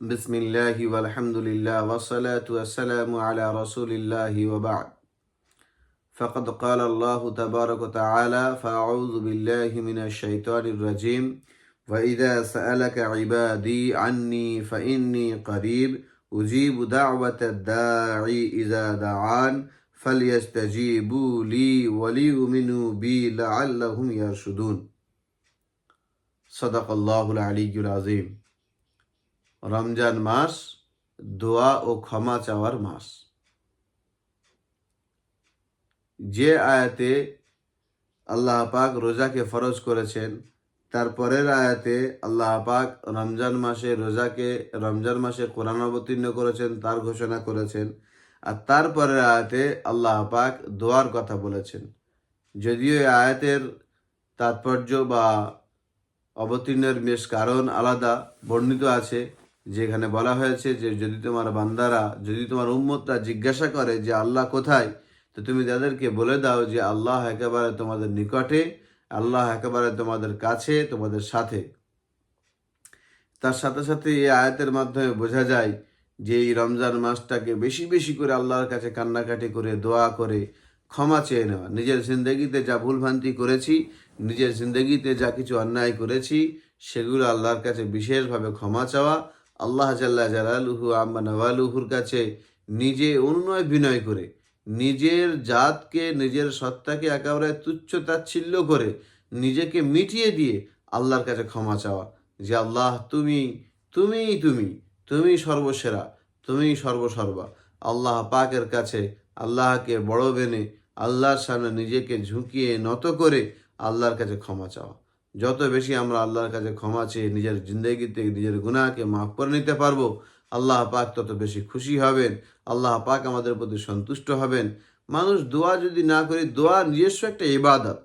بسم الله والحمد لله والصلاة والسلام على رسول الله وبعد فقد قال الله تبارك وتعالى فأعوذ بالله من الشيطان الرجيم وإذا سألك عبادي عني فإني قريب أجيب دعوة الداعي إذا دعان فليستجيبوا لي وليؤمنوا بي لعلهم يرشدون صدق الله العلي العظيم রমজান মাস, দোয়া ও ক্ষমা চাওয়ার মাস। যে আয়াতে আল্লাহ পাক রোজাকে ফরজ করেছেন তারপরের আয়াতে আল্লাহ পাক রমজান মাসে রোজাকে, রমজান মাসে কোরআন অবতীর্ণ করেছেন, তার ঘোষণা করেছেন, আর তারপরের আয়াতে আল্লাহ পাক দোয়ার কথা বলেছেন। যদিও এই আয়াতের তাৎপর্য বা অবতীর্ণের বেশ কারণ আলাদা, বর্ণিত আছে যেখানে বলা হয়েছে যে যদি তোমার বান্দারা, যদি তোমার উম্মতরা জিজ্ঞাসা করে যে আল্লাহ কোথায়, তো তুমি তাদেরকে বলে দাও যে আল্লাহ একেবারে তোমাদের নিকটে, আল্লাহ একেবারে তোমাদের কাছে, তোমাদের সাথে। তার সাথে সাথে এই আয়াতের মাধ্যমে বোঝা যায় যে এই রমজান মাসটাকে বেশি বেশি করে আল্লাহর কাছে কান্নাকাটি করে, দোয়া করে, ক্ষমা চেয়ে নেওয়া। নিজের জিন্দগিতে যা ভুলভ্রান্তি করেছি, নিজের জিন্দগিতে যা কিছু অন্যায় করেছি, সেগুলো আল্লাহর কাছে বিশেষভাবে ক্ষমা চাওয়া আল্লাহ জাল্লা জালালুহু আম্মা নওয়ালুহুর কাছে নিজে অনুনয় বিনয় করে, নিজের জাতকে, নিজের সত্তাকে একেবারে তুচ্ছ তাচ্ছিল্য করে নিজেকে মিটিয়ে দিয়ে আল্লাহর কাছে ক্ষমা চাওয়া যে, আল্লাহ তুমি তুমি তুমি তুমি সর্বসেরা তুমি সর্বসর্বা। আল্লাহ পাকের কাছে আল্লাহকে বড় বেনে আল্লাহর সামনে নিজেকে ঝুঁকিয়ে নত করে আল্লাহর কাছে ক্ষমা চাওয়া। যত বেশি আমরা আল্লাহর কাছে ক্ষমা চেয়ে নিজের জিন্দগিতে নিজের গুনাহকে মাফ করে নিতে পারব, আল্লাহ পাক তত বেশি খুশি হবেন, আল্লাহ পাক আমাদের প্রতি সন্তুষ্ট হবেন। মানুষ দোয়া যদি না করি, দোয়া নিজস্ব একটা ইবাদত,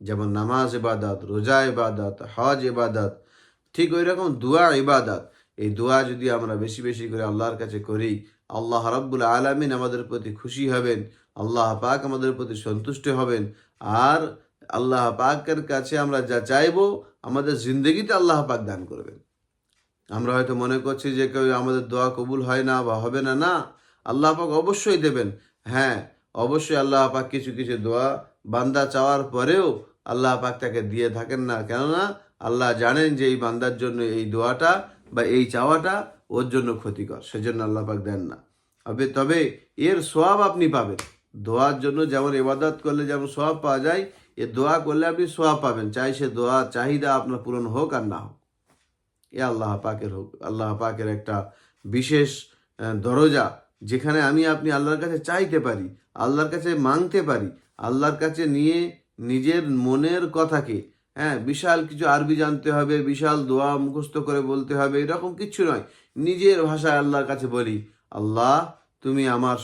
যেমন নামাজ ইবাদত, রোজা ইবাদত, হজ ইবাদত, ঠিক ওই রকম দোয়া ইবাদত। এই দোয়া যদি আমরা বেশি বেশি করে আল্লাহর কাছে করি, আল্লাহ রাব্বুল আলামিন আমাদের প্রতি খুশি হবেন, আল্লাহ পাক আমাদের প্রতি সন্তুষ্ট হবেন। আর আল্লাহ পাকের কাছে আমরা যা চাইব, আমাদের জিন্দগিতে আল্লাহ পাক দান করবেন। আমরা হয়তো মনে করছি যে কেউ আমাদের দোয়া কবুল হয় না বা হবে না না। আল্লাহ পাক অবশ্যই দেবেন। হ্যাঁ অবশ্যই আল্লাহ পাক কিছু কিছু দোয়া বান্দা চাওয়ার পরেও আল্লাহ পাক তাকে দিয়ে থাকেন না। কেননা আল্লাহ জানেন যে এই বান্দার জন্য এই দোয়াটা বা এই চাওয়াটা ওর জন্য ক্ষতিকর, সেজন্য আল্লাহ পাক দেন না। তবে তবে এর সোয়াব আপনি পাবেন। দোয়ার জন্য যেমন এবাদত করলে যেমন সোয়াব পাওয়া যায় এ দোয়া করলে আপনি সোয়া পাবেন, চাই সে দোয়া, চাহিদা আপনার পূরণ হোক আর না হোক। এ আল্লাহ পাকের হোক, আল্লাহ পাকের একটা বিশেষ দরজা, যেখানে আমি আপনি আল্লাহর কাছে চাইতে পারি, আল্লাহর কাছে মাংতে পারি, আল্লাহর কাছে নিয়ে নিজের মনের কথাকে হ্যাঁ বিশাল কিছু আরবি জানতে হবে, বিশাল দোয়া মুখস্থ করে বলতে হবে, এরকম কিছু নয়। নিজের ভাষায় আল্লাহর কাছে বলি, আল্লাহ, তুমি আমার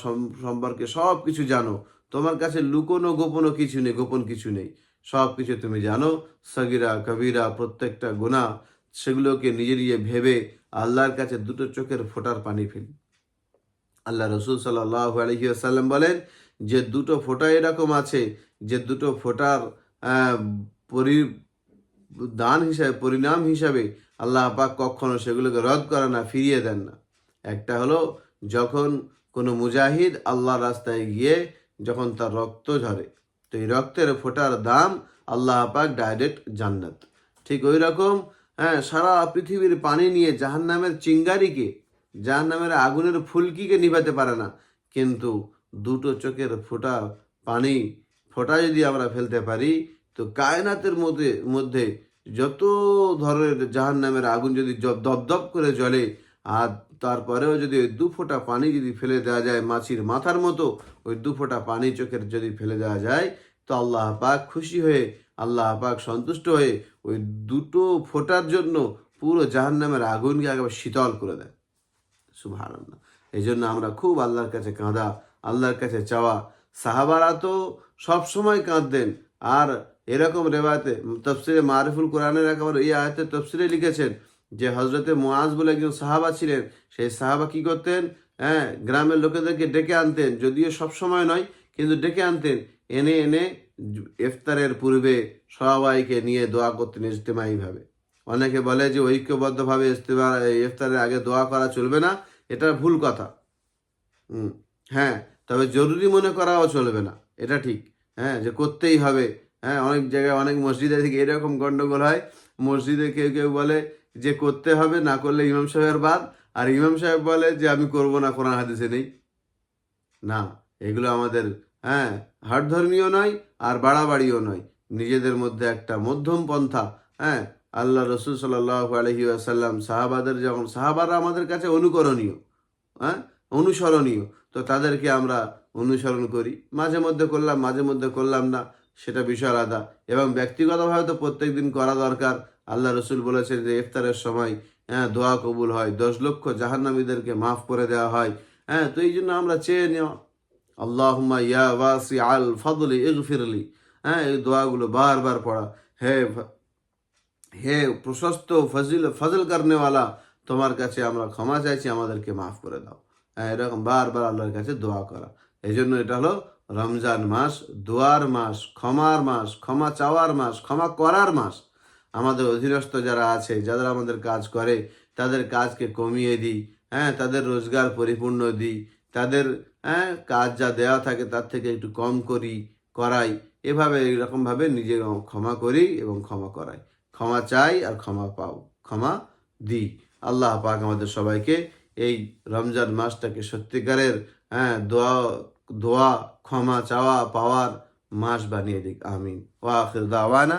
সম্পর্কে সব কিছু জানো তোমার কাছে লুকোনো গোপনও কিছু নেই, গোপন কিছু নেই। সব কিছু তুমি জানো। সগিরা, কবিরা, প্রত্যেকটা গুণা সেগুলোকে নিজে নিজে ভেবে আল্লাহর কাছে দুটো চোখের ফোঁটার পানি ফেলি। আল্লাহ রসুল সাল্লাহ আলহিউসাল্লাম বলেন, যে দুটো ফোঁটা এরকম আছে, যে দুটো ফোঁটার পরি, দান হিসাবে, পরিণাম হিসাবে আল্লাহ পাক কখনো সেগুলোকে রদ করে না, ফিরিয়ে দেন না। একটা হলো যখন কোনো মুজাহিদ আল্লাহ রাস্তায় গিয়ে যখন তার রক্ত ঝরে, তো এই রক্তের ফোঁটার দাম আল্লাহ পাক ডাইরেক্ট জান্নাত। ঠিক ওই রকম হ্যাঁ সারা পৃথিবীর পানি নিয়ে জাহান্নামের চিঙ্গারিকে, জাহান্নামের আগুনের ফুলকিকে নিভাতে পারে না। কিন্তু দুটো চোখের ফোঁটা পানি, ফোঁটা যদি আমরা ফেলতে পারি, তো কায়নাতের মধ্যে মধ্যে যত ধরনের জাহান্নামের আগুন যদি দপদপ করে জ্বলে আর তারপরেও যদি ওই দু ফোঁটা পানি যদি ফেলে দেওয়া যায় মাছির মাথার মতো, ওই দু ফোঁটা পানি চোখের যদি ফেলে দেওয়া যায়, তো আল্লাহ পাক খুশি হয়ে, আল্লাহ পাক সন্তুষ্ট হয়ে ওই দুটো ফোঁটার জন্য পুরো জাহান্নামের আগুনকে একেবারে শীতল করে দেয়। সুভান এই জন্য আমরা খুব আল্লাহর কাছে কাঁদা, আল্লাহর কাছে চাওয়া। সাহাবারা তো সবসময় কাঁদতেন। আর এরকম রেবাতে তফসিরে মারিফুল কোরআনের একেবারে এই আয়তে তফসিরে লিখেছেন যে হজরতে মোয়াজ বলে একজন সাহাবা ছিলেন, সেই সাহাবা কি করতেন? হ্যাঁ গ্রামের লোকেদেরকে ডেকে আনতেন। যদিও সব সময় নয়, কিন্তু ডেকে আনতেন। এনে এনে ইফতারের পূর্বে সবাইকে নিয়ে দোয়া করতেন ইজতেমাইভাবে। অনেকে বলে যে ঐক্যবদ্ধভাবে ইস্তেফার ইফতারের আগে দোয়া করা চলবে না, এটা ভুল কথা। হ্যাঁ তবে জরুরি মনে করাও চলবে না, এটা ঠিক। হ্যাঁ যে করতেই হবে। হ্যাঁ অনেক জায়গায় অনেক মসজিদে থেকে এরকম গন্ডগোল হয়। মসজিদে কেউ কেউ বলে যে করতে হবে, না করলে ইমাম সাহেবের বাদ। আর ইমাম সাহেব বলে যে, আমি করব না, কোরআন হাদিসে নেই। না, এগুলো আমাদের হ্যাঁ হাট ধর্মীয় নয় আর বাড়াবাড়িও নয়। নিজেদের মধ্যে একটা মধ্যম পন্থা হ্যাঁ। আল্লাহ রসুল সাল্লাহ আলহি আসাল্লাম সাহাবাদের যখন সাহাবারা আমাদের কাছে অনুকরণীয় হ্যাঁ অনুসরণীয়। তো তাদেরকে আমরা অনুসরণ করি। মাঝে মধ্যে করলাম, মাঝে মধ্যে করলাম না, সেটা বিষয় আলাদা। এবং ব্যক্তিগতভাবে তো প্রত্যেক দিন করা দরকার আল্লাহ রসুল বলেছেন যে ইফতারের সময় হ্যাঁ দোয়া কবুল হয়। দশ লক্ষ জাহান্নামীদেরকে মাফ করে দেওয়া হয়। হ্যাঁ তো এই জন্য আমরা চেয়ে নেওয়া আল্লাহুম্মা ইয়া ওয়াসি আল ফদলি ইগফিরলি। হ্যাঁ এই দোয়াগুলো বারবার পড়া। হে হে প্রশস্ত ফজিল, ফজল করনেওয়ালা, তোমার কাছে আমরা ক্ষমা চাইছি, আমাদেরকে মাফ করে দাও। হ্যাঁ এরকম বারবার আল্লাহর কাছে দোয়া করা। এই জন্য এটা হলো রমজান মাস, দোয়ার মাস, ক্ষমার মাস, ক্ষমা চাওয়ার মাস, ক্ষমা করার মাস। আমাদের অধীনস্থ যারা আছে, যারা আমাদের কাজ করে, তাদের কাজকে কমিয়ে দিই হ্যাঁ তাদের রোজগার পরিপূর্ণ দিই, তাদের হ্যাঁ কাজ যা দেওয়া থাকে তার থেকে একটু কম করি, করাই। এভাবে, এরকমভাবে নিজে ক্ষমা করি এবং ক্ষমা করাই। ক্ষমা চাই আর ক্ষমা পাও, ক্ষমা দিই। আল্লাহ পাক আমাদের সবাইকে এই রমজান মাসটাকে সত্যিকারের হ্যাঁ দোয়া দোয়া, ক্ষমা চাওয়া, পাওয়ার মাস বানিয়ে দিক, আমিন। ওয়াখির দাওয়ানা